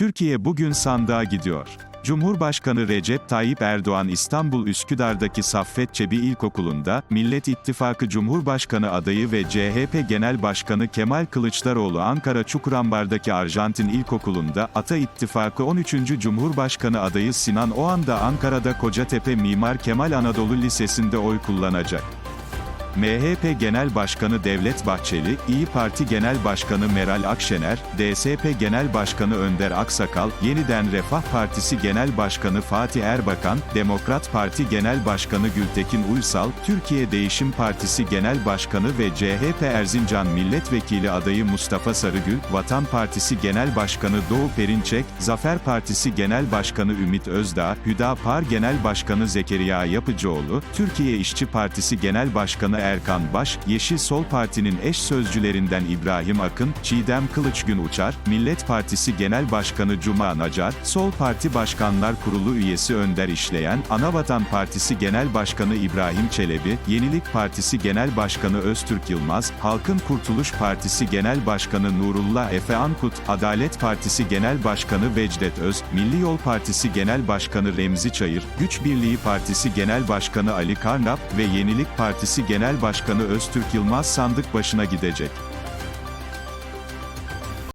Türkiye bugün sandığa gidiyor. Cumhurbaşkanı Recep Tayyip Erdoğan İstanbul Üsküdar'daki Saffet Çebi İlkokulu'nda, Millet İttifakı Cumhurbaşkanı adayı ve CHP Genel Başkanı Kemal Kılıçdaroğlu Ankara Çukurambar'daki Arjantin İlkokulu'nda, Ata İttifakı 13. Cumhurbaşkanı adayı Sinan Oğan da Ankara'da Kocatepe Mimar Kemal Anadolu Lisesi'nde oy kullanacak. MHP Genel Başkanı Devlet Bahçeli, İyi Parti Genel Başkanı Meral Akşener, DSP Genel Başkanı Önder Aksakal, Yeniden Refah Partisi Genel Başkanı Fatih Erbakan, Demokrat Parti Genel Başkanı Gültekin Uysal, Türkiye Değişim Partisi Genel Başkanı ve CHP Erzincan Milletvekili adayı Mustafa Sarıgül, Vatan Partisi Genel Başkanı Doğu Perinçek, Zafer Partisi Genel Başkanı Ümit Özdağ, Hüdapar Genel Başkanı Zekeriya Yapıcıoğlu, Türkiye İşçi Partisi Genel Başkanı Erkan Baş, Yeşil Sol Parti'nin eş sözcülerinden İbrahim Akın, Çiğdem Kılıçgün Uçar, Millet Partisi Genel Başkanı Cuma Nacar, Sol Parti Başkanlar Kurulu üyesi Önder İşleyen, Anavatan Partisi Genel Başkanı İbrahim Çelebi, Yenilik Partisi Genel Başkanı Öztürk Yılmaz, Halkın Kurtuluş Partisi Genel Başkanı Nurullah Efe Ankut, Adalet Partisi Genel Başkanı Vecdet Öz, Milli Yol Partisi Genel Başkanı Remzi Çayır, Güç Birliği Partisi Genel Başkanı Ali Karnap ve Yenilik Partisi Genel Başkanı Öztürk Yılmaz sandık başına gidecek.